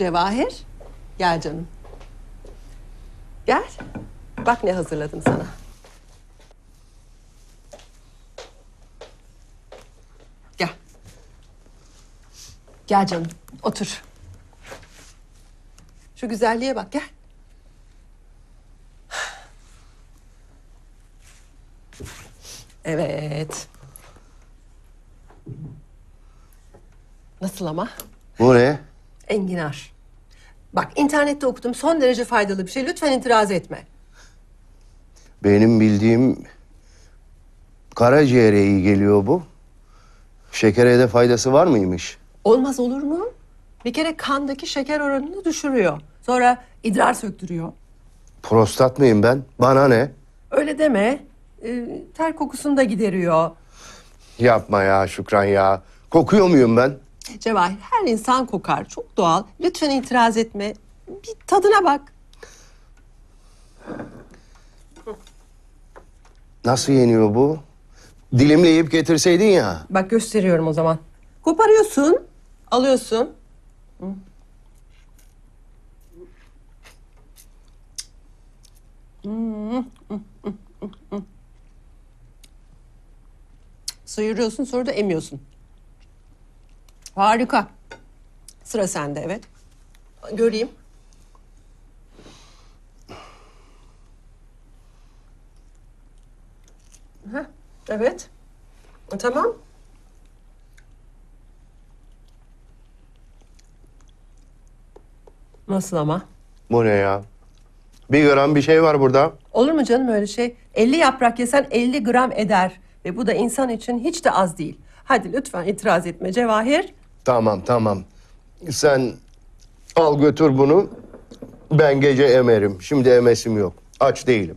Cevahir, gel canım. Gel. Bak ne hazırladım sana. Gel. Gel canım, otur. Şu güzelliğe bak, gel. Evet. Nasıl ama? Bu ne? Enginar. Bak internette okudum son derece faydalı bir şey. Lütfen itiraz etme. Benim bildiğim karaciğere iyi geliyor bu. Şekere de faydası var mıymış? Olmaz olur mu? Bir kere kandaki şeker oranını düşürüyor. Sonra idrar söktürüyor. Prostat mıyım ben? Bana ne? Öyle deme. Ee, ter kokusunu da gideriyor. Yapma ya Şükran ya. Kokuyor muyum ben? Cevahir her insan kokar. Çok doğal. Lütfen itiraz etme. Bir tadına bak. Nasıl yeniyor bu? Dilimle yiyip getirseydin ya. Bak gösteriyorum o zaman. Koparıyorsun. Alıyorsun. Sıyırıyorsun sonra da emiyorsun. Harika. Sıra sende evet. Göreyim. Heh, evet. Tamam. Nasıl ama? Bu ne ya? Bir gram bir şey var burada. Olur mu canım öyle şey? 50 yaprak yesen 50 gram eder. Ve bu da insan için hiç de az değil. Hadi lütfen itiraz etme Cevahir. Tamam tamam. Sen al götür bunu. Ben gece emerim. Şimdi emesim yok. Aç değilim.